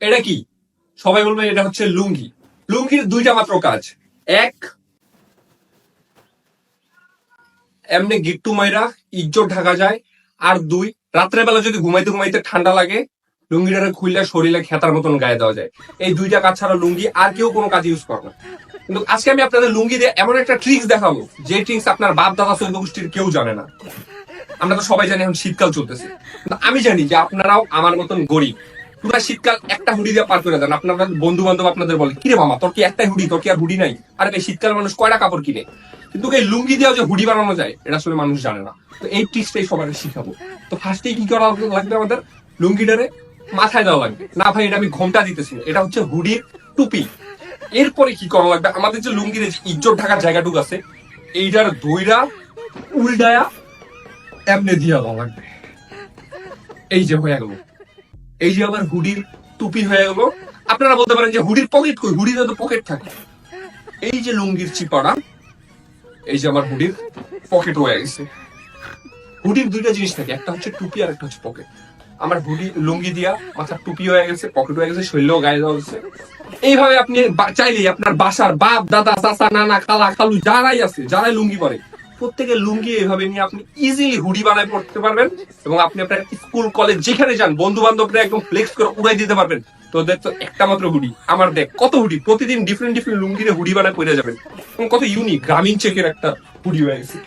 এটা কি? সবাই বলবে এটা হচ্ছে লুঙ্গি। লুঙ্গির দুইটা মাত্র কাজ। এক, এমনি গিট্টু মাইরা ইজ্জত ঢাকা যায়। আর দুই রাত্রে বেলা যদি ঘুমাইতে ঘুমাইতে ঠান্ডা লাগে, লুঙ্গিটারে খুললে শরীরে খেতার মতন গায়ে দেওয়া যায়। এই দুইটা কাজ ছাড়া লুঙ্গি আর কেউ কোনো কাজ ইউজ করে না। কিন্তু আজকে আমি আপনাদের লুঙ্গি দিয়ে এমন একটা ট্রিক্স দেখাবো, যে ট্রিক্স আপনার বাপ দাদা চৌদ্দ গোষ্ঠীর কেউ জানে না। আমরা তো সবাই জানি এখন শীতকাল চলতেছে। আমি জানি যে আপনারাও আমার মতন গরিব। পুরা শীতকাল একটা হুডি দিয়ে পার করে দেন। আপনার বন্ধু বান্ধব আপনাদের বলে কিরে মামা, তোর কি একটাই হুডি? তোর কি আর হুডি নাই? আরে ভাই, শীতকাল মানুষ কয়টা কাপড় কিনে? কিন্তু এই লুঙ্গি দিয়েও যে হুডি বানানো যায়, এটা আসলে মানুষ জানে না। তো এই ট্রিক্সটাই সবার শিখাবো। তো ফার্স্টেই কি করা লাগবে আমাদের? লুঙ্গিটারে মাথায় দেওয়া লাগবে। না ভাই, এটা আমি ঘোমটা দিতেছি এটা হচ্ছে হুডির টুপি। এরপরে কি করা লাগবে? আমাদের যে লুঙ্গির ইজ্জত ঢাকার জায়গাটুকু আছে, এইটার দইরা উল্ডায়া এমনি দিয়া দেওয়া লাগবে। এই যে হয়ে গেল। এই যে আমার হুডির টুপি হয়ে গেল। আপনারা বলতে পারেন যে হুডির পকেট কই? হুডির তো পকেট থাকে। এই যে লুঙ্গির চিপাড়া, এই যে আমার হুডির পকেট হয়ে গেছে। হুডির দুইটা জিনিস থাকে, একটা হচ্ছে টুপি আর একটা হচ্ছে পকেট আমার হুডি, লুঙ্গি দিয়া মাথার টুপি হয়ে গেছে পকেট হয়ে গেছে শরীরও গায়ে দেওয়া হচ্ছে। এইভাবে আপনি চাইলেই আপনার বাসার বাপ, দাদা, চাচা, নানা খালা খালু যারাই আছে, যারাই লুঙ্গি পরে প্রত্যেকের লুঙ্গি এভাবে নিয়ে আপনি ইজিলি হুডি বানায় পড়তে পারবেন এবং আপনি আপনার স্কুল কলেজ যেখানে যান বন্ধু বান্ধবরা একদম ফ্লেক্স করে উড়াই দিতে পারবেন। তোদের তো একটা মাত্র হুডি। আমার দেখ, কত হুডি? প্রতিদিন ডিফারেন্ট ডিফারেন্ট লুঙ্গি নিয়ে হুডি বানায় পড়ে যাবেন। এবং কত ইউনিক গ্রামীণ চেকের একটা হুডি হয়ে গেছে।